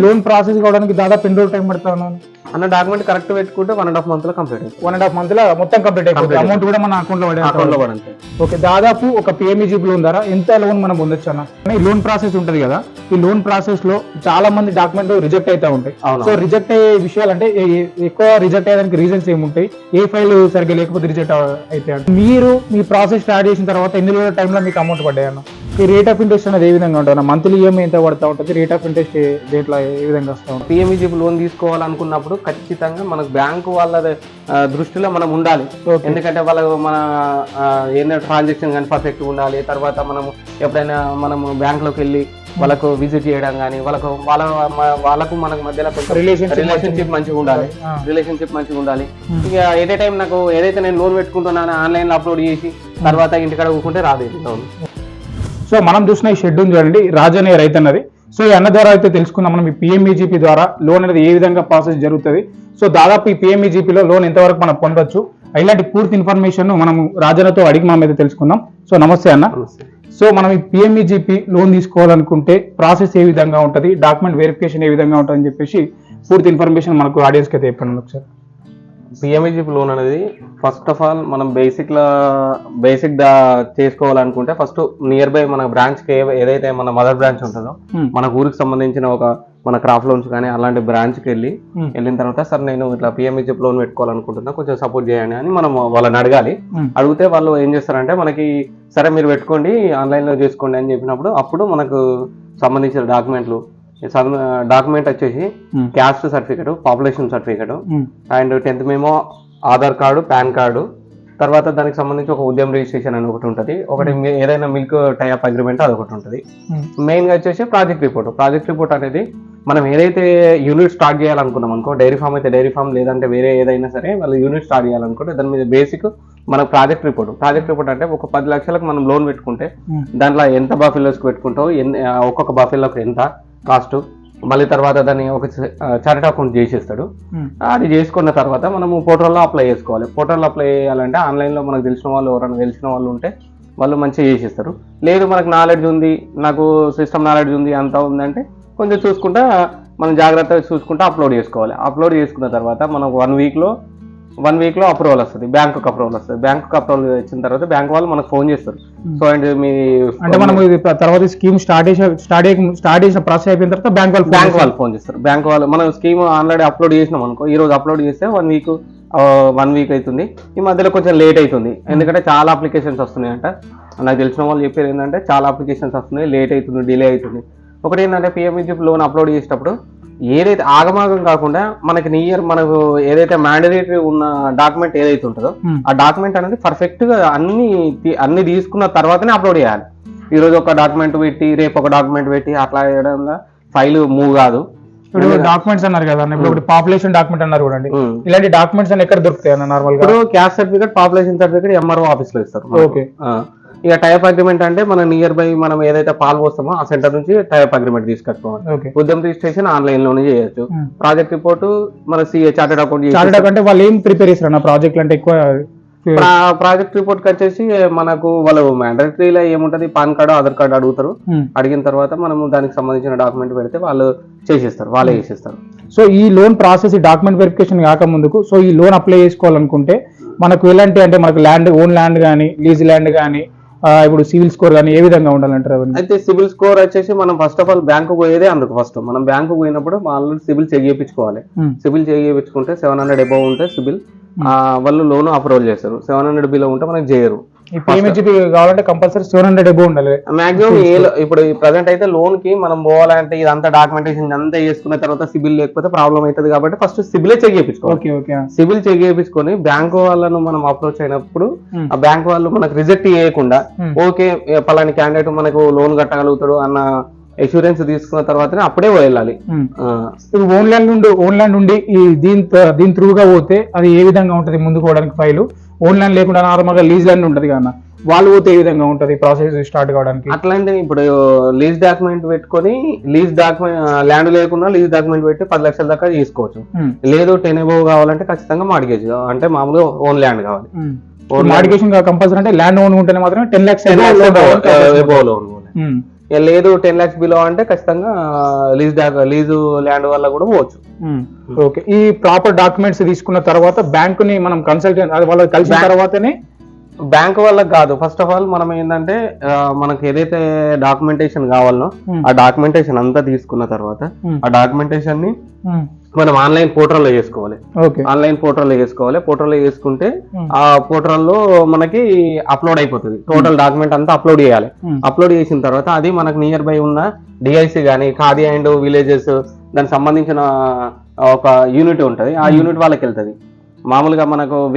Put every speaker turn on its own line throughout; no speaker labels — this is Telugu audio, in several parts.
లోన్ ప్రాసెస్ కావడానికి దాదాపు ఎన్ని రోజులు టైం పడతాను
అన్న డాక్యుమెంట్ కరెక్ట్ పెట్టుకుంటే వన్ అండ్ హాఫ్ మంత్లో కంప్లీట్ అవుతుంది.
వన్ అండ్ హాఫ్ మంత్లో మొత్తం కంప్లీట్ అయిపోతుంది. అమౌంట్ కూడా మన అకౌంట్లో పడే
అకౌంట్లో పడంతే
ఓకే దాదాపు ఒక పిఎంఈజీపీ లోన్ ద్వారా ఎంత లోన్ మనం పొందొచ్చు అన్న? ఈ లోన్ ప్రాసెస్ ఉంటది కదా ఈ లోన్ ప్రాసెస్లో చాలా మంది డాక్యుమెంట్ రిజెక్ట్ అవుతా ఉంటాయి. సో రిజెక్ట్ అయ్యే విషయాలు అంటే ఎక్కువ రిజెక్ట్ అయ్యేదానికి రీజన్స్ ఏముంటాయి? ఏ ఫైల్ సరిగ్గా లేకపోతే రిజెక్ట్ అయితే మీరు మీ ప్రాసెస్ స్టార్ట్ చేసిన తర్వాత ఎన్ని రోజుల టైంలో మీకు అమౌంట్ పడ్డాయి అన్న? ఈ రేట్ ఆఫ్ ఇంట్రెస్ట్ అనేది ఏ విధంగా ఉంటుంది మంత్లీ ఈఎంఐ ఎంత పడతా ఉంటుంది? రేట్ ఆఫ్ ఇంట్రెస్ట్ దేంట్లో ఏ విధంగా వస్తూ ఉంటుంది?
పిఎంఈజీపీ లోన్ తీసుకోవాలనుకున్నప్పుడు ఖచ్చితంగా మనకు బ్యాంకు వాళ్ళ దృష్టిలో మనం ఉండాలి. ఎందుకంటే వాళ్ళ మన ఏంటంటే ట్రాన్సాక్షన్ కానీ పర్ఫెక్ట్ ఉండాలి. తర్వాత మనం ఎప్పుడైనా మనం బ్యాంకులోకి వెళ్ళి వాళ్ళకు విజిట్ చేయడం కానీ వాళ్ళకు వాళ్ళ వాళ్ళకు మనకు మధ్యలో రిలేషన్షిప్ మంచిగా ఉండాలి. రిలేషన్షిప్ మంచిగా ఉండాలి. ఇక ఎట్ టైం నాకు ఏదైతే నేను లోన్ పెట్టుకుంటున్నానో ఆన్లైన్లో అప్లోడ్ చేసి తర్వాత ఇంటికాడ ఊరుకుంటే రాదు
సో మనం చూసిన ఈ షెడ్ ఉంది చూడండి. రాజు అనే రైతు అన్నది సో ఈ అన్న ద్వారా అయితే తెలుసుకుందాం. మనం ఈ పిఎంఈజీపీ ద్వారా లోన్ అనేది ఏ విధంగా ప్రాసెస్ జరుగుతుంది. సో దాదాపు ఈ పిఎంఈజీపీలో లోన్ ఎంతవరకు మనం పొందొచ్చు? ఇలాంటి పూర్తి ఇన్ఫర్మేషన్ మనం రాజన్నతో అడిగి మనం అయితే తెలుసుకుందాం. సో నమస్తే అన్న. సో మనం ఈ పిఎంఈజీపీ లోన్ తీసుకోవాలనుకుంటే ప్రాసెస్ ఏ విధంగా ఉంటుంది? డాక్యుమెంట్ వెరిఫికేషన్ ఏ విధంగా ఉంటుంది అని చెప్పేసి పూర్తి ఇన్ఫర్మేషన్ మనకు ఆడియన్స్కి అయితే చెప్పండి ఒకసారి
పిఎంఈజీపీ లోన్ అనేది ఫస్ట్ ఆఫ్ ఆల్ మనం బేసిక్ లా బేసిక్ దా చేసుకోవాలనుకుంటే ఫస్ట్ నియర్ బై మన బ్రాంచ్కి ఏదైతే మన మదర్ బ్రాంచ్ ఉంటుందో
Hmm.
మన ఊరికి సంబంధించిన ఒక మన క్రాఫ్ట్ లోన్స్ కానీ అలాంటి బ్రాంచ్కి వెళ్ళి
Hmm.
వెళ్ళిన తర్వాత సార్ నేను ఇట్లా పిఎంఈజీపీ లోన్ పెట్టుకోవాలనుకుంటున్నా కొంచెం సపోర్ట్ చేయండి అని మనం వాళ్ళని అడగాలి
Hmm.
అడిగితే వాళ్ళు ఏం చేస్తారంటే మనకి సరే మీరు పెట్టుకోండి ఆన్లైన్లో చేసుకోండి అని చెప్పినప్పుడు అప్పుడు మనకు సంబంధించిన డాక్యుమెంట్లు డాక్యుమెంట్ వచ్చేసి. Caste certificate population certificate and tenth మేము ఆధార్ కార్డు పాన్ కార్డు తర్వాత దానికి సంబంధించి ఒక ఉద్యమ రిజిస్ట్రేషన్ అని ఒకటి ఉంటుంది. ఒకటి ఏదైనా మిల్క్ టైప్ అగ్రిమెంట్ అది ఒకటి ఉంటుంది.
ఉమ్,
మెయిన్గా వచ్చేసి ప్రాజెక్ట్ రిపోర్ట్ ప్రాజెక్ట్ రిపోర్ట్ అనేది మనం ఏదైతే యూనిట్ స్టార్ట్ చేయాలనుకున్నాం అనుకో డైరీ ఫామ్ అయితే డైరీ ఫామ్ లేదంటే వేరే ఏదైనా సరే వాళ్ళు యూనిట్ స్టార్ట్ చేయాలనుకుంటే దాని మీద బేసిక్ మన ప్రాజెక్ట్ రిపోర్ట్ ప్రాజెక్ట్ రిపోర్ట్ అంటే ఒక పది లక్షలకు మనం లోన్ పెట్టుకుంటే దాంట్లో ఎంత బాఫిల్లోస్కి పెట్టుకుంటావు ఒక్కొక్క బాఫిల్లోకి ఎంత? కాస్ట్. మళ్ళీ తర్వాత దాన్ని ఒక చార్ట్ అకౌంట్ చేసేస్తాడు. అది చేసుకున్న తర్వాత మనము పోర్టల్లో అప్లై చేసుకోవాలి. పోర్టల్లో అప్లై చేయాలంటే ఆన్లైన్లో మనకు తెలిసిన వాళ్ళు ఎవరైనా తెలిసిన వాళ్ళు ఉంటే వాళ్ళు మంచిగా చేసేస్తారు. లేదు మనకు నాలెడ్జ్ ఉంది నాకు సిస్టమ్ నాలెడ్జ్ ఉంది అంతా ఉందంటే కొంచెం చూసుకుంటా మనం జాగ్రత్తగా చూసుకుంటా అప్లోడ్ చేసుకోవాలి. అప్లోడ్ చేసుకున్న తర్వాత మనకు వన్ వీక్లో వన్ వీక్లో అప్రూవల్ వస్తుంది బ్యాంకుకి అప్రూవల్ వస్తుంది. బ్యాంకుకి అప్రూవల్ వచ్చిన తర్వాత బ్యాంక్ వాళ్ళు మనకు ఫోన్ చేస్తారు. సో అండ్ మీ
అంటే మనం ఇది తర్వాత స్కీమ్ స్టార్ట్ చేసే స్టార్ట్ స్టార్ట్ చేసిన ప్రాసెస్ అయిపోయిన తర్వాత బ్యాంక్ వాళ్ళు
బ్యాంక్ వాళ్ళు ఫోన్ చేస్తారు. బ్యాంక్ వాళ్ళు మనం స్కీమ్ ఆల్రెడీ అప్లోడ్ చేసినాం అనుకో ఈ రోజు అప్లోడ్ చేస్తే వన్ వీక్ వన్ వీక్ అవుతుంది ఈ మధ్యలో కొంచెం లేట్ అవుతుంది ఎందుకంటే చాలా అప్లికేషన్స్ వస్తున్నాయంట. నాకు తెలిసిన వాళ్ళు చెప్పారు ఏంటంటే చాలా అప్లికేషన్స్ వస్తున్నాయి లేట్ అవుతుంది డిలే అవుతుంది ఒకటి ఏంటంటే పిఎంఈజీ లోన్ అప్లోడ్ చేసేటప్పుడు ఏదైతే ఆగమాగం కాకుండా మనకి నియర్ మనకు ఏదైతే మ్యాండేటరీ ఉన్న డాక్యుమెంట్ ఏదైతే ఉంటుందో
Hmm.
ఆ డాక్యుమెంట్ అనేది పర్ఫెక్ట్గా అన్ని అన్ని తీసుకున్న తర్వాతనే అప్లోడ్ చేయాలి ఈ రోజు ఒక డాక్యుమెంట్ పెట్టి రేపు ఒక డాక్యుమెంట్ పెట్టి అట్లా చేయడం ఫైల్ మూవ్ కాదు
ఇప్పుడు డాక్యుమెంట్స్ అన్నారు కదా. ఇప్పుడు పాపులేషన్ డాక్యుమెంట్ అన్నారు చూడండి
ఉమ్.
ఇలాంటి డాక్యుమెంట్స్ ఎక్కడ దొరుకుతాయి అన్న నార్మల్గా
ఇప్పుడు caste certificate population certificate MRO ఆఫీస్లో ఇస్తారు.
ఓకే.
ఇక టైప్ అగ్రిమెంట్ అంటే మన నియర్ బై మనం ఏదైతే పాలు పోస్తామో ఆ సెంటర్ నుంచి టైప్ అగ్రిమెంట్ తీసుకొచ్చుకోవాలి.
ఓకే
ఉద్యమ రిజిస్ట్రేషన్ ఆన్లైన్లోనే చేయొచ్చు.
Hmm.
ప్రాజెక్ట్ రిపోర్ట్ మన సిఏ చార్టెడ్ అకౌంట్
చార్టెడ్ అంటే వాళ్ళు ఏం ప్రిపేర్ చేస్తారు ప్రాజెక్ట్ అంటే ఎక్కువ
ప్రాజెక్ట్ రిపోర్ట్కి వచ్చేసి మనకు వాళ్ళు మ్యాండటరీలో ఏముంటది? పాన్ కార్డు ఆధార్ కార్డు అడుగుతారు.
ఉమ్.
అడిగిన తర్వాత మనము దానికి సంబంధించిన డాక్యుమెంట్ పెడితే వాళ్ళు చేసేస్తారు. వాళ్ళే చేసేస్తారు.
సో ఈ లోన్ ప్రాసెస్ డాక్యుమెంట్ వెరిఫికేషన్ కాక ముందుకు సో ఈ లోన్ అప్లై చేసుకోవాలనుకుంటే మనకు ఎలాంటి అంటే మనకు ల్యాండ్ ఓన్ ల్యాండ్ కానీ లీజ్ ల్యాండ్ కానీ ఇప్పుడు సివిల్ స్కోర్ కానీ ఏ విధంగా ఉండాలంటారు
అయితే సిబిల్ స్కోర్ వచ్చేసి మనం ఫస్ట్ ఆఫ్ ఆల్ బ్యాంకు పోయేదే అందుకు ఫస్ట్ మనం బ్యాంకు పోయినప్పుడు ఆల్రెడీ సిబిల్ చెక్ చేయించుకోవాలి.
ఉమ్.
సిబిల్ చెక్ చేయించుకుంటే సెవెన్ హండ్రెడ్ అబౌవ్ ఉంటే సిబిల్ వాళ్ళు లోన్ అప్రూవల్ చేస్తారు. సెవెన్ హండ్రెడ్ బిలో ఉంటే మనకి చేయరు.
పేమెంట్ కావాలంటే కంపల్సరీ సెవెన్ హండ్రెడ్ ఎబో ఉండాలి.
మాక్సిమం ఇప్పుడు ప్రజెంట్ అయితే లోన్కి మనం పోవాలంటే ఇదంతా డాక్యుమెంటేషన్ అంతా చేసుకున్న తర్వాత సిబిల్ లేకపోతే ప్రాబ్లం అవుతుంది కాబట్టి ఫస్ట్ సిబిలే చెక్ చేయించుకోవాలి. సిబిల్ చెక్ చేయించుకొని బ్యాంకు వాళ్ళను మనం అప్రోచ్ అయినప్పుడు
Hmm.
ఆ బ్యాంక్ వాళ్ళు మనకు రిజెక్ట్ చేయకుండా
Hmm.
ఓకే పలాని క్యాండిడేట్ మనకు లోన్ కట్టగలుగుతాడు అన్న ఎష్యూరెన్స్ తీసుకున్న తర్వాతనే అప్పుడే వెళ్ళాలి
ఓన్ ల్యాండ్ నుండి ఓన్ ల్యాండ్ ఉండి ఈ దీని దీని త్రూగా పోతే అది ఏ విధంగా ఉంటుంది ముందుకు పోవడానికి ఫైల్ ఓన్ ల్యాండ్ లేకుండా నార్మల్గా లీజ్ ల్యాండ్ ఉంటుంది కదా వాళ్ళు పోతే ఏ విధంగా ఉంటుంది? ప్రాసెస్ స్టార్ట్ కావడానికి?
అట్లాంటి ఇప్పుడు లీజ్ డాక్యుమెంట్ పెట్టుకొని లీజ్ డాక్యుమెంట్ ల్యాండ్ లేకుండా లీజ్ డాక్యుమెంట్ పెట్టి పది లక్షల దాకా తీసుకోవచ్చు. లేదు టెన్ ఎబోవ్ కావాలంటే ఖచ్చితంగా మార్గేజ్ అంటే మామూలుగా ఓన్ ల్యాండ్ కావాలి.
మాడికేషన్ కంపల్సరీ అంటే ల్యాండ్ ఓన్ ఉంటేనే మాత్రం టెన్ లాక్స్
లోన్ లేదు టెన్ ల్యాక్స్ బిలో అంటే ఖచ్చితంగా లీజ్ లీజు ల్యాండ్ వల్ల కూడా పోవచ్చు.
ఓకే. ఈ ప్రాపర్ డాక్యుమెంట్స్ తీసుకున్న తర్వాత బ్యాంక్ని మనం కన్సల్ట్ అది వాళ్ళు కలిసిన తర్వాతనే?
బ్యాంక్ వల్ల కాదు. ఫస్ట్ ఆఫ్ ఆల్ మనం ఏంటంటే మనకి ఏదైతే డాక్యుమెంటేషన్ కావాలనో. ఆ డాక్యుమెంటేషన్ అంతా తీసుకున్న తర్వాత. ఆ డాక్యుమెంటేషన్ని మనం ఆన్లైన్ పోర్టల్లో చేసుకోవాలి.
ఓకే.
ఆన్లైన్ పోర్టల్లో చేసుకోవాలి. పోర్టల్లో చేసుకుంటే. ఆ పోర్టల్లో మనకి అప్లోడ్ అయిపోతుంది. టోటల్ డాక్యుమెంట్ అంతా అప్లోడ్ చేయాలి. అప్లోడ్ చేసిన తర్వాత అది మనకు నియర్ బై ఉన్న డిఐసి కానీ ఖాదీ అండ్ విలేజెస్ దానికి సంబంధించిన ఒక యూనిట్ ఉంటుంది. ఆ యూనిట్ వాళ్ళకి వెళ్తుంది. మామూలుగా మనకు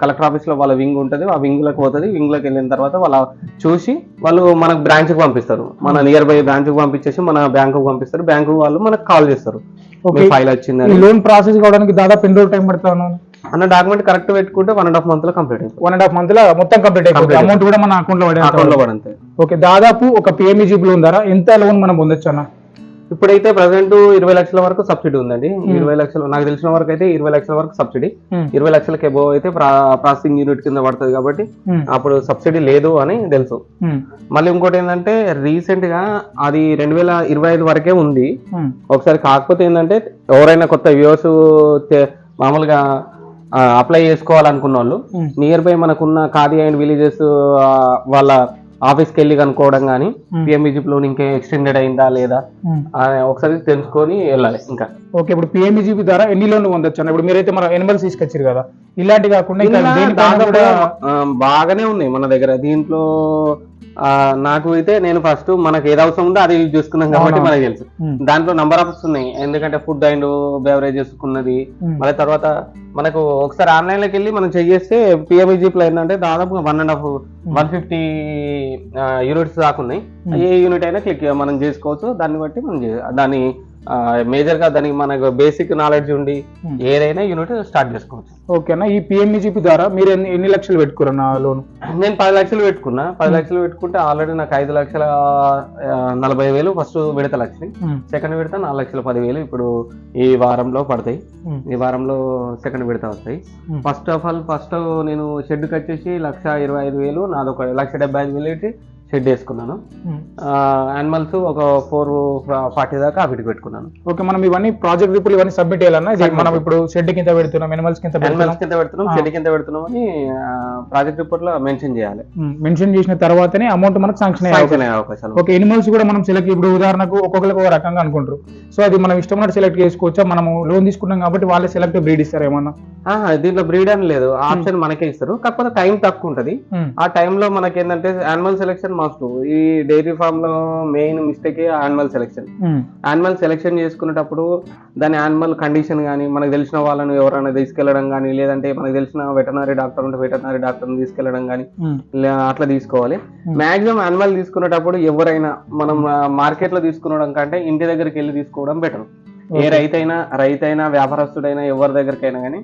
కలెక్టర్ ఆఫీస్లో వాళ్ళ వింగ్ ఉంటుంది. ఆ వింగ్లకు పోతుంది. వింగ్లోకి వెళ్ళిన తర్వాత వాళ్ళ చూసి వాళ్ళు మనకు బ్రాంచ్కి పంపిస్తారు. మన నియర్ బై బ్రాంచ్కి పంపించేసి మన బ్యాంకు పంపిస్తారు. బ్యాంకు వాళ్ళు మనకు కాల్ చేస్తారు. ఫైల్
ఈ
వచ్చిందని.
లోన్ ప్రాసెస్ కావడానికి దాదాపు ఎన్ని రోజులు టైం పడుతుంది
అన్న? డాక్యుమెంట్ కరెక్ట్ పెట్టుకుంటే వన్ అండ్ హాఫ్ మంత్లో కంప్లీట్ అయిపోతుంది.
వన్ అండ్ హాఫ్ మంత్లో మొత్తం కంప్లీట్ అయిపోతుంది. అమౌంట్ కూడా మన
అకౌంట్లో అకౌంట్లో
పడే
పడంతే
ఓకే దాదాపు ఒక పిఎంఈజీపీ లోన్ ద్వారా ఎంత లోన్ మనం పొందొచ్చు అన్న?
ఇప్పుడైతే ప్రజెంట్ ఇరవై లక్షల వరకు సబ్సిడీ ఉందండి ఇరవై లక్షలు నాకు తెలిసిన వరకు అయితే ఇరవై లక్షల వరకు సబ్సిడీ
Hmm.
ఇరవై లక్షలకి ఎబో అయితే ప్రాసెసింగ్ యూనిట్ కింద పడుతుంది కాబట్టి
Hmm.
అప్పుడు సబ్సిడీ లేదు అని తెలుసు
Hmm.
మళ్ళీ ఇంకోటి ఏంటంటే రీసెంట్గా అది రెండు వేల ఇరవై ఐదు వరకే ఉంది
Hmm.
ఒకసారి కాకపోతే ఏంటంటే ఎవరైనా కొత్త వ్యూస్ మామూలుగా అప్లై చేసుకోవాలనుకున్న వాళ్ళు
Hmm.
నియర్ బై మనకున్న ఖాదీ అండ్ విలేజెస్ వాళ్ళ ఆఫీస్కి వెళ్ళి కనుక్కోవడం కానీ
Hmm.
పిఎంఈజీ లోన్ ఇంకా ఎక్స్టెండెడ్ అయిందా లేదా. అని ఒకసారి తెలుసుకొని వెళ్ళాలి ఇంకా
ఓకే ఇప్పుడు పిఎంఈజీపీ ద్వారా ఎన్ని లోన్లు పొందొచ్చు అన్న ఇప్పుడు మీరైతే మన ఎనిమల్స్ తీసుకొచ్చారు కదా ఇలాంటి కాకుండా
బాగానే ఉన్నాయి మన దగ్గర దీంట్లో నాకు అయితే నేను ఫస్ట్ మనకి ఏది అవసరం ఉందో అది యూజ్ చేసుకున్నాం కాబట్టి. మనకి తెలుసు. దాంట్లో నంబర్ ఆఫ్ ఉన్నాయి ఎందుకంటే ఫుడ్ అండ్ బెవరేజెస్ ఉన్నది. మళ్ళీ తర్వాత మనకు ఒకసారి ఆన్లైన్లోకి వెళ్ళి మనం చెయ్యేస్తే పిఎంఈజీపీ లో ఏంటంటే దాదాపు one and half one fifty units దాకా ఉన్నాయి. ఏ యూనిట్ అయినా క్లిక్ మనం చేసుకోవచ్చు దాన్ని బట్టి మనం చే- దాని మేజర్గా దానికి మనకు బేసిక్ నాలెడ్జ్ ఉండి
Hmm.
ఏదైనా యూనిట్ స్టార్ట్ చేసుకోవచ్చు.
ఓకేనా ఈ పిఎంఈజీపీ ద్వారా మీరు ఎన్ని ఎన్ని లక్షలు పెట్టుకురన్న లోన్?
నేను పది లక్షలు పెట్టుకున్నా. పది లక్షలు పెట్టుకుంటే ఆల్రెడీ నాకు ఐదు లక్షల నలభై వేలు ఫస్ట్ విడత లక్షలు. సెకండ్ విడత నాలుగు లక్షల పదివేలు ఇప్పుడు ఈ వారంలో పడతాయి. ఈ వారంలో సెకండ్ విడత వస్తాయి.
Hmm.
First of all first నేను షెడ్కి వచ్చేసి లక్ష ఇరవై ఐదు వేలు నాదొక లక్ష డెబ్బై ఐదు వేలు షెడ్ వేసుకున్నాను. యానిమల్స్ ఒక ఫోర్ ఫార్టీ దాకా అవిటికి పెట్టుకున్నాను.
ఓకే మనం ఇవన్నీ ప్రాజెక్ట్ రిపోర్ట్ ఇవన్నీ సబ్మిట్ చేయాలన్నా? మనం ఇప్పుడు షెడ్ కింద పెడుతున్నాం ఎనిమల్స్ కింద
యానిమల్స్ కింద పెడుతున్నాం. షెడ్ కింద పెడుతున్నాం అని ప్రాజెక్ట్ రిపోర్ట్లో మెన్షన్ చేయాలి.
మెన్షన్ చేసిన తర్వాతనే అమౌంట్ మనకు శాంక్షన్ అయ్యే
అవకాశాలు
ఓకే ఎనిమల్స్ కూడా మనం సెలెక్ట్ ఇప్పుడు ఉదాహరణకు ఒక్కొక్కరికి ఒక రకంగా అనుకుంటారు. సో అది మనం ఇష్టం ఉన్నట్టు సెలెక్ట్ చేసుకోవచ్చా? మనము లోన్ తీసుకున్నాం కాబట్టి వాళ్ళే సెలెక్ట్ బ్రీడ్ ఇస్తారు ఏమన్నా?
దీంట్లో బ్రీడ్ అని లేదు. ఆప్షన్ మనకే ఇస్తారు. కాకపోతే టైం తక్కువ ఉంటది. ఆ టైంలో మనకి ఏంటంటే యానిమల్ సెలెక్షన్ మస్ట్ ఈ డైరీ ఫామ్లో main mistake animal selection. Animal selection చేసుకునేటప్పుడు దాని యానిమల్ కండిషన్ కానీ మనకు తెలిసిన వాళ్ళని ఎవరైనా తీసుకెళ్ళడం కానీ లేదంటే మనకు తెలిసిన వెటనరీ డాక్టర్ ఉంటే వెటనరీ డాక్టర్ని తీసుకెళ్ళడం కానీ అట్లా తీసుకోవాలి. మాక్సిమం యానిమల్ తీసుకునేటప్పుడు ఎవరైనా మనం మార్కెట్లో తీసుకునడం కంటే ఇంటి దగ్గరికి వెళ్ళి తీసుకోవడం బెటర్. ఏ రైతైనా రైతైనా వ్యాపారస్తుడైనా ఎవరి దగ్గరికైనా కానీ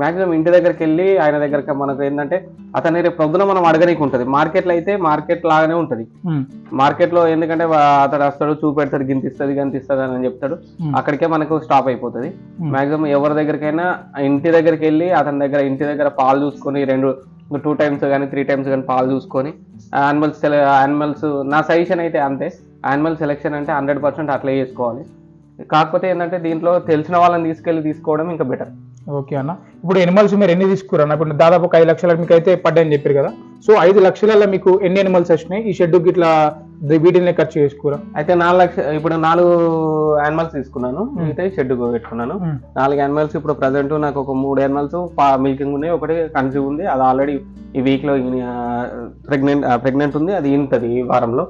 మాక్సిమం ఇంటి దగ్గరికి వెళ్ళి ఆయన దగ్గర మనకు ఏంటంటే అతని రేపు పొద్దున మనం అడగనీకి ఉంటుంది మార్కెట్లో అయితే మార్కెట్ లాగానే ఉంటది. మార్కెట్లో ఎందుకంటే అతడు వస్తాడు చూపెడతాడు గింత ఇస్తుంది గంత ఇస్తుంది అని చెప్తాడు. అక్కడికే మనకు స్టాప్ అయిపోతుంది. మాక్సిమం ఎవరి దగ్గరికైనా ఇంటి దగ్గరికి వెళ్ళి అతని దగ్గర ఇంటి దగ్గర పాలు చూసుకొని రెండు టూ టైమ్స్ కానీ త్రీ టైమ్స్ కానీ పాలు చూసుకొని యానిమల్స్ యానిమల్స్ నా సజెషన్ అయితే అంతే. యానిమల్ సెలెక్షన్ అంటే హండ్రెడ్ పర్సెంట్ అట్లే చేసుకోవాలి. కాకపోతే ఏంటంటే దీంట్లో తెలిసిన వాళ్ళని తీసుకెళ్ళి తీసుకోవడం ఇంకా బెటర్
ఓకే అన్న. ఇప్పుడు ఎనిమల్స్ మీరు ఎన్ని తీసుకురన్న ఇప్పుడు దాదాపు ఒక ఐదు లక్షలకు మీకు అయితే పడ్డాయని చెప్పారు కదా. సో ఐదు లక్షలలో మీకు ఎన్ని ఎనిమల్స్ వచ్చినాయి? ఈ షెడ్ ఇట్లా వీటిని ఖర్చు చేసుకురా.
అయితే నాలుగు లక్ష ఇప్పుడు నాలుగు యానిమల్స్ తీసుకున్నాను. మిగతా షెడ్ పెట్టుకున్నాను. నాలుగు యానిమల్స్ ఇప్పుడు ప్రజెంట్ నాకు ఒక మూడు యానిమల్స్ మిల్కింగ్ ఉన్నాయి. ఒకటి కన్సీవ్ ఉంది. అది ఆల్రెడీ ఈ వీక్లో ప్రెగ్నెంట్ ప్రెగ్నెంట్ ఉంది. అది ఇంటది ఈ వారంలో.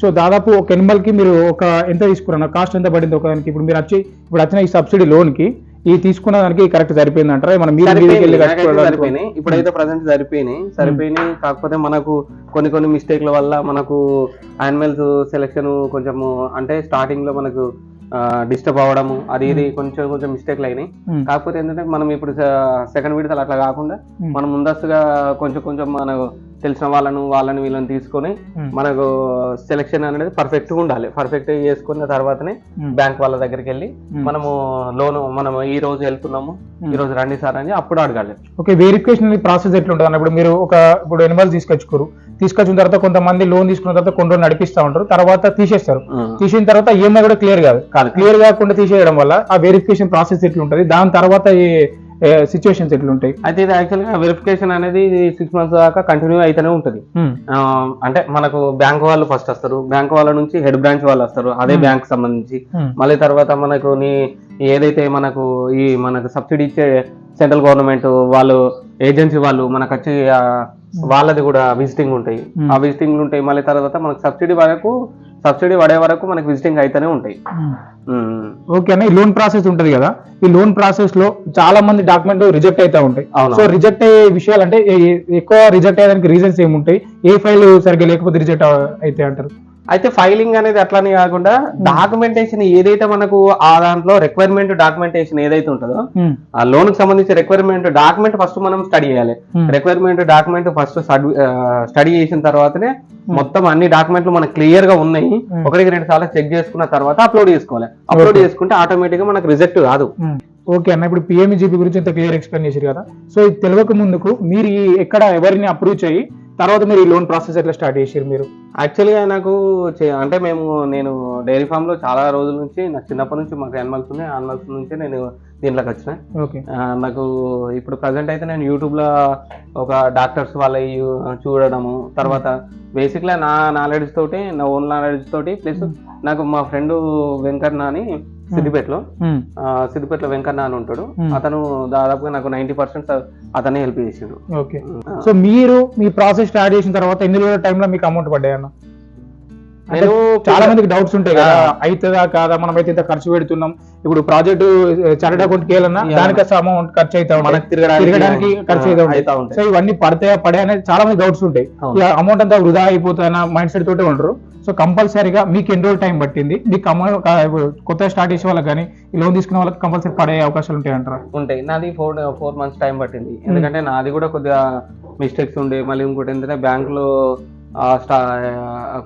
సో దాదాపు ఒక ఎనిమల్కి మీరు ఒక ఎంత తీసుకురన్న కాస్ట్ ఎంత పడింది ఒక దానికి? ఇప్పుడు మీరు వచ్చి ఇప్పుడు వచ్చిన ఈ సబ్సిడీ లోన్కి ఈ తీసుకున్న దానికి కరెక్ట్ సరిపోయింది అంటారా? మనం మీరు
సరిపోయినాయి. ఇప్పుడైతే ప్రజెంట్ సరిపోయినాయి. సరిపోయినాయి. కాకపోతే మనకు కొన్ని కొన్ని మిస్టేక్ల వల్ల మనకు యానిమల్స్ సెలెక్షన్ కొంచెము అంటే స్టార్టింగ్లో మనకు డిస్టర్బ్ అవ్వడము అది ఇది కొంచెం కొంచెం మిస్టేక్లు అయినాయి. కాకపోతే ఏంటంటే మనం ఇప్పుడు సెకండ్ విడతలు అట్లా కాకుండా. మనం ముందస్తుగా కొంచెం కొంచెం మన తెలిసిన వాళ్ళను వాళ్ళని వీళ్ళని తీసుకొని. మనకు సెలెక్షన్ అనేది పర్ఫెక్ట్గా ఉండాలి పర్ఫెక్ట్ చేసుకున్న తర్వాతనే. బ్యాంక్ వాళ్ళ దగ్గరికి వెళ్ళి. మనము లోన్ మనం ఈ రోజు వెళ్తున్నాము. ఈ రోజు రండి సార్ అని అప్పుడు అడగాలి
ఓకే వెరిఫికేషన్ ప్రాసెస్ ఎట్లుంటుంది అన్న ఇప్పుడు మీరు ఒక ఇప్పుడు ఎనిమల్స్ తీసుకొచ్చుకోరు తీసుకొచ్చిన తర్వాత కొంతమంది లోన్ తీసుకున్న తర్వాత కొన్ని రోజులు నడిపిస్తూ ఉంటారు తర్వాత తీసేస్తారు తీసిన తర్వాత ఈఎంఐ కూడా క్లియర్ కాదు
కాదు
క్లియర్ కాకుండా తీసేయడం వల్ల ఆ వెరిఫికేషన్ ప్రాసెస్ ఎట్లుంటది దాని తర్వాత సిచ్యువేషన్స్ ఎట్లుంటాయి?
అయితే ఇది యాక్చువల్గా వెరిఫికేషన్ అనేది సిక్స్ మంత్స్ దాకా కంటిన్యూ అయితేనే ఉంటుంది. అంటే మనకు బ్యాంక్ వాళ్ళు ఫస్ట్ వస్తారు. బ్యాంక్ వాళ్ళ నుంచి హెడ్ బ్రాంచ్ వాళ్ళు వస్తారు. అదే. బ్యాంక్ సంబంధించి. మళ్ళీ తర్వాత మనకు నీ ఏదైతే మనకు ఈ మనకు సబ్సిడీ ఇచ్చే సెంట్రల్ గవర్నమెంట్ వాళ్ళు ఏజెన్సీ వాళ్ళు మనకు వచ్చి వాళ్ళది కూడా విజిటింగ్ ఉంటాయి. ఆ విజిటింగ్ ఉంటాయి. మళ్ళీ తర్వాత మనకు సబ్సిడీ వరకు సబ్సిడీ పడే వరకు మనకు విజిటింగ్ అయితేనే ఉంటాయి.
ఉమ్.
ఉమ్.
ఓకే అన్న ఈ లోన్ ప్రాసెస్ ఉంటది కదా ఈ లోన్ ప్రాసెస్లో చాలా మంది డాక్యుమెంట్ రిజెక్ట్ అవుతా ఉంటాయి. సో రిజెక్ట్ అయ్యే విషయాలు అంటే ఎక్కువ రిజెక్ట్ అయ్యేదానికి రీజన్స్ ఏముంటాయి? ఏ ఫైల్ సరిగ్గా లేకపోతే రిజెక్ట్ అయితే అంటారు?
అయితే ఫైలింగ్ అనేది అట్లానే కాకుండా డాక్యుమెంటేషన్ ఏదైతే మనకు ఆ దాంట్లో రిక్వైర్మెంట్ డాక్యుమెంటేషన్ ఏదైతే ఉంటుందో
ఉమ్,
ఆ లోన్కి సంబంధించి రిక్వైర్మెంట్ డాక్యుమెంట్ ఫస్ట్ మనం స్టడీ చేయాలి. రిక్వైర్మెంట్ డాక్యుమెంట్ ఫస్ట్ స్టడీ చేసిన తర్వాతనే మొత్తం అన్ని డాక్యుమెంట్లు మనకు క్లియర్గా ఉన్నాయి.
Hmm.
ఒకటికి రెండు సార్లు చెక్ చేసుకున్న తర్వాత అప్లోడ్ చేసుకోవాలి. అప్లోడ్. చేసుకుంటే ఆటోమేటిక్గా మనకు రిజెక్ట్ కాదు.
ఓకే అన్న ఇప్పుడు పిఎంఈజీపీ గురించి ఇంత క్లియర్ ఎక్స్ప్లెయిన్ చేశారు కదా. సో ఇది తెలియక ముందుకు మీరు ఎక్కడ ఎవరిని అప్రూవ్ చేయి తర్వాత మీరు ఈ లోన్ ప్రాసెస్ ఎట్లా స్టార్ట్ చేసారు మీరు?
యాక్చువల్గా నాకు అంటే మేము నేను డైరీ ఫామ్లో చాలా రోజుల నుంచి నాకు చిన్నప్పటి నుంచి మాకు యానిమల్స్ ఉన్నాయి యానిమల్స్ నుంచి నేను దీంట్లోకి వచ్చిన. నాకు ఇప్పుడు ప్రజెంట్ అయితే నేను యూట్యూబ్లో ఒక డాక్టర్స్ వాళ్ళ చూడడము తర్వాత బేసిక్గా నా నాలెడ్జ్ తోటి నా ఓన్ నాలెడ్జ్ తోటి ప్లస్ నాకు మా ఫ్రెండ్ వెంకన్న అని సిద్దిపేటలో. సిద్దిపేటలో వెంకన్న అని ఉంటాడు. అతను దాదాపుగా నాకు నైంటీ పర్సెంట్ అతనే హెల్ప్ చేసిండు.
ఓకే. సో మీరు మీ ప్రాసెస్ స్టార్ట్ చేసిన తర్వాత ఎన్ని రోజుల టైంలో మీకు అమౌంట్ పడ్డాయి అన్న? అంటే
నేను
చాలా మందికి డౌట్స్ ఉంటాయి కదా. అవుతుందా కాదా? మనం అయితే ఇంత ఖర్చు పెడుతున్నాం. ఇప్పుడు ప్రాజెక్ట్ చార్టెడ్ అకౌంట్కి వెళ్ళన్నా
Yeah.
దానికి అమౌంట్ ఖర్చు అవుతా
మనకు తిరగడానికి
తిరగడానికి ఖర్చు అవుతా సో ఇవన్నీ పడతాయా పడే అనేది చాలా మంది డౌట్స్ ఉంటాయి. అమౌంట్ అంతా వృధా అయిపోతాయన్న మైండ్ సెట్ తోటే ఉండరు సో కంపల్సరీగా మీకు ఎన్ని రోజులు టైం పట్టింది? మీకు కొత్తగా స్టార్ట్ చేసే వాళ్ళకి కానీ లోన్ తీసుకునే వాళ్ళకి కంపల్సరీ పడే అవకాశాలు ఉంటాయి అంటారా?
ఉంటాయి. నాది ఫోర్ ఫోర్ మంత్స్ టైం పట్టింది. ఎందుకంటే నాది కూడా కొద్దిగా మిస్టేక్స్ ఉండే. మళ్ళీ ఇంకోటి ఏంటంటే బ్యాంకులో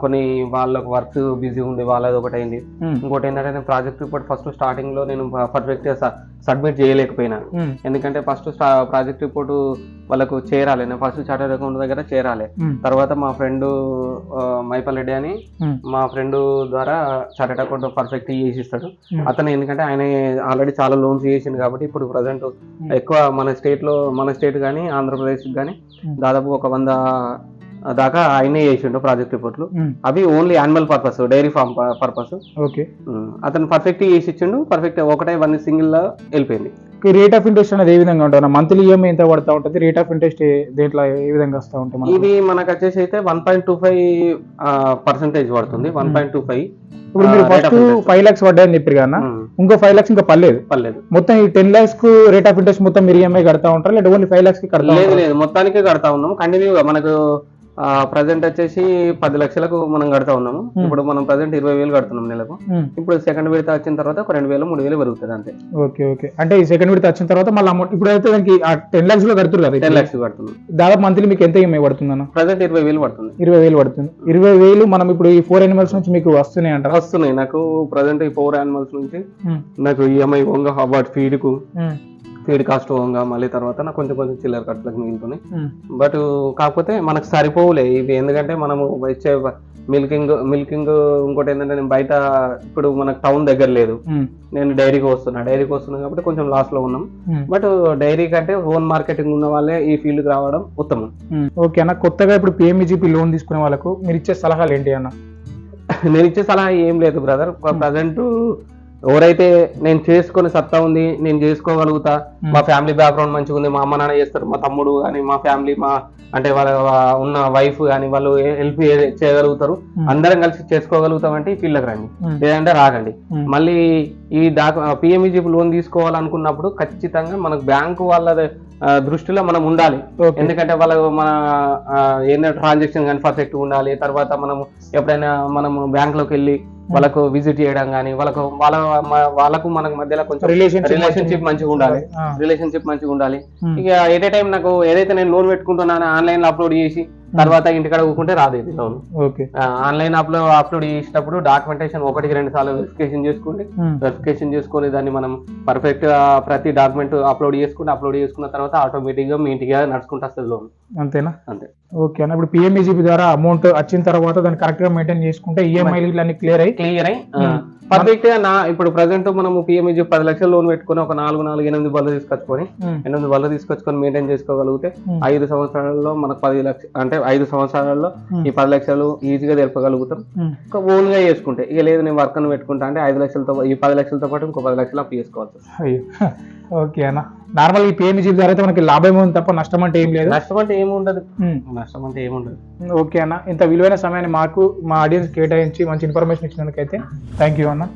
కొన్ని వాళ్ళకు వర్క్ బిజీ ఉండే వాళ్ళది ఒకటి అయింది ఇంకోటి ఏంటంటే నేను ప్రాజెక్ట్ రిపోర్ట్ ఫస్ట్ స్టార్టింగ్లో నేను పర్ఫెక్ట్గా సబ్మిట్ చేయలేకపోయినా. ఎందుకంటే ఫస్ట్ ప్రాజెక్ట్ రిపోర్ట్ వాళ్ళకు చేరాలి. నేను ఫస్ట్ చార్టెడ్ అకౌంట్ దగ్గర చేరాలి. తర్వాత మా ఫ్రెండ్ మైపల్ రెడ్డి అని మా ఫ్రెండ్ ద్వారా చార్టెడ్ అకౌంట్ పర్ఫెక్ట్ చేసిస్తాడు. అతను ఎందుకంటే ఆయన ఆల్రెడీ చాలా లోన్స్ చేసిండు కాబట్టి ఇప్పుడు ప్రజెంట్ ఎక్కువ మన స్టేట్లో మన స్టేట్ కానీ ఆంధ్రప్రదేశ్ కానీ దాదాపు ఒక వంద దాకా ఆయనే చేసిండు ప్రాజెక్ట్ రిపోర్ట్లు. అవి only animal purpose dairy farm purpose.
Okay.
అతను పర్ఫెక్ట్ చేసి ఇచ్చిండు పర్ఫెక్ట్ ఒకటే వన్ సింగిల్లో వెళ్ళిపోయింది
రేట్ ఆఫ్ ఇంట్రెస్ట్ అనేది ఏ విధంగా ఉంటుంది? మంత్లీ ఈఎంఐ ఎంత పడతా ఉంటుంది? రేట్ ఆఫ్ ఇంట్రెస్ట్ దేంట్లో ఏ విధంగా వస్తూ మనకు?
ఇది మనకు వచ్చేసి అయితే one point two five percentage పడుతుంది. వన్ పాయింట్ టూ ఫైవ్
ఇప్పుడు మీరు ఫస్ట్. ఫైవ్ లాక్స్ పడ్డాయని చెప్పారు కదా? ఇంకో ఫైవ్ లాక్స్ ఇంకా పర్లేదు
పర్లేదు
మొత్తం ఈ టెన్ లాక్స్కు రేట్ ఆఫ్ ఇంట్రెస్ట్ మొత్తం మీరు ఈఎంఐ కడతా ఉంటారా? లేదా ఓన్లీ ఫైవ్ లాక్స్కి కడతా
లేదు? లేదు. మొత్తానికి కడతా ఉన్నాము కంటిన్యూగా మనకు ప్రజెంట్ వచ్చేసి పది లక్షలకు మనం కడతా ఉన్నాము. ఇప్పుడు మనం ప్రజెంట్ ఇరవై వేలు కడుతున్నాం నెలకు. ఇప్పుడు సెకండ్ విడత వచ్చిన తర్వాత ఒక రెండు వేలు మూడు వేలు పెరుగుతుంది అంతే.
Okay okay. అంటే ఈ సెకండ్ విడత వచ్చిన తర్వాత మళ్ళీ అమౌంట్ ఇప్పుడు అయితే దానికి టెన్ లాక్స్లో కడుతున్నారు కదా
టెన్. లాక్స్ కడుతున్నాం.
దాదాపు మంత్లీ మీకు ఎంత ఈఎంఐ పడుతుంది అన్న
ప్రజెంట్ ఇరవై వేలు పడుతుంది.
ఇరవై వేలు పడుతుంది. ఇరవై వేలు మనం ఇప్పుడు ఈ ఫోర్ ఎనిమల్స్ నుంచి మీకు వస్తున్నాయి అంటారా?
వస్తున్నాయి. నాకు ప్రజెంట్ ఈ ఫోర్ యానిమల్స్ నుంచి నాకు ఈఎంఐ ఓంగా వాటి ఫీడ్కు
ఉమ్,
ఫీడ్ కాస్ట్ ఓంగా మళ్ళీ తర్వాత నాకు కొంచెం కొంచెం చిల్లర ఖర్చులకు మిగులుతున్నాయి బట్ కాకపోతే మనకు సరిపోవులే. ఇవి ఎందుకంటే మనము ఇచ్చే మిల్కింగ్ మిల్కింగ్ ఇంకోటి ఏంటంటే నేను బయట ఇప్పుడు మనకు టౌన్ దగ్గర లేదు. నేను డైరీకి వస్తున్నా. డైరీకి వస్తున్నా కాబట్టి కొంచెం లాస్లో ఉన్నాం. బట్ డైరీ కంటే ఓన్ మార్కెటింగ్ ఉన్న వాళ్ళే ఈ ఫీల్డ్కి రావడం ఉత్తమం.
ఓకే అన్న కొత్తగా ఇప్పుడు పిఎంఈజీపీ లోన్ తీసుకునే వాళ్ళకు మీరు ఇచ్చే సలహాలు ఏంటి అన్న?
నేను ఇచ్చే సలహా ఏం లేదు బ్రదర్ ప్రజెంట్ ఎవరైతే నేను చేసుకొని సత్తా ఉంది నేను చేసుకోగలుగుతా. మా ఫ్యామిలీ బ్యాక్గ్రౌండ్ మంచిగా ఉంది. మా అమ్మ నాన్న చేస్తారు. మా తమ్ముడు కానీ మా ఫ్యామిలీ మా అంటే వాళ్ళ ఉన్న వైఫ్ కానీ వాళ్ళు హెల్ప్ చేయగలుగుతారు. అందరం కలిసి చేసుకోగలుగుతాం అంటే ఈ ఫీల్డ్కి రండి. లేదంటే రాకండి. మళ్ళీ ఈ డాక్ పిఎంఈజీ లోన్ తీసుకోవాలనుకున్నప్పుడు ఖచ్చితంగా మనకు బ్యాంకు వాళ్ళ దృష్టిలో మనం ఉండాలి. ఎందుకంటే వాళ్ళ మన ఏంటంటే ట్రాన్సాక్షన్ కానీ పర్ఫెక్ట్ ఉండాలి. తర్వాత మనం ఎప్పుడైనా మనం బ్యాంక్లోకి వెళ్ళి వాళ్ళకు విజిట్ చేయడం కానీ వాళ్ళకు వాళ్ళ వాళ్ళకు మనకు మధ్యలో కొంచెం
రిలేషన్షిప్
రిలేషన్షిప్ మంచిగా ఉండాలి. రిలేషన్షిప్ మంచిగా ఉండాలి.
ఉమ్,
ఇక ఎట్ ఏ టైం నాకు ఏదైతే నేను లోన్ పెట్టుకుంటున్నానో ఆన్లైన్లో అప్లోడ్ చేసి తర్వాత ఇంటికాడ కూకుంటే రాదు ఇది loan.
Okay.
Online upload upload చేసేటప్పుడు డాక్యుమెంటేషన్ ఒకటికి రెండు సార్లు వెరిఫికేషన్ చేసుకోండి.
ఉమ్.
వెరిఫికేషన్ చేసుకొని దాన్ని మనం పర్ఫెక్ట్గా ప్రతి డాక్యుమెంట్ అప్లోడ్ చేసుకుని అప్లోడ్ చేసుకున్న తర్వాత ఆటోమేటిక్గా మీ ఇంటికి నడుచుకుంటూ వస్తుంది లోన్.
అంతేనా?
అంతే.
ఓకే అన్న ఇప్పుడు పిఎంఈజీపీ ద్వారా అమౌంట్ వచ్చిన తర్వాత దాన్ని కరెక్ట్గా మెయింటైన్ చేసుకుంటే E ఈఎంఐలు అన్ని క్లియర్ అయ్యి
క్లియర్ అయి
Hmm.
పర్ఫెక్ట్గా నా ఇప్పుడు ప్రజెంట్ మనము పిఎంఈజీ పది లక్షల లోన్ పెట్టుకొని ఒక నాలుగు నాలుగు ఎనిమిది బళ్ళు తీసుకొచ్చుకొని. ఎనిమిది బళ్ళు తీసుకొచ్చుకొని మెయింటైన్ చేసుకోగలిగితే. ఐదు సంవత్సరాలలో మనకు పది లక్ష అంటే ఐదు సంవత్సరాలలో. ఈ పది లక్షలు ఈజీగా తెలపగలుగుతాం. ఇంకా ఓన్గా చేసుకుంటే ఇక లేదు నేను వర్క్ అని పెట్టుకుంటా అంటే ఐదు లక్షలతో ఈ పది లక్షలతో పాటు ఇంకో పది లక్షలు అప్పు చేసుకోవచ్చు
ఓకే అన్న నార్మల్ ఈ పిఎంఈజీపీ ద్వారా అయితే మనకి లాభం ఉంది తప్ప నష్టం అంటే ఏం లేదు.
నష్టం అంటే ఏముండదు. నష్టం అంటే ఏముండదు.
ఓకే అన్న. ఇంత విలువైన సమయాన్ని మాకు మా ఆడియన్స్ కేటాయించి మంచి ఇన్ఫర్మేషన్ ఇచ్చినందుకైతే థ్యాంక్ యూ అన్న.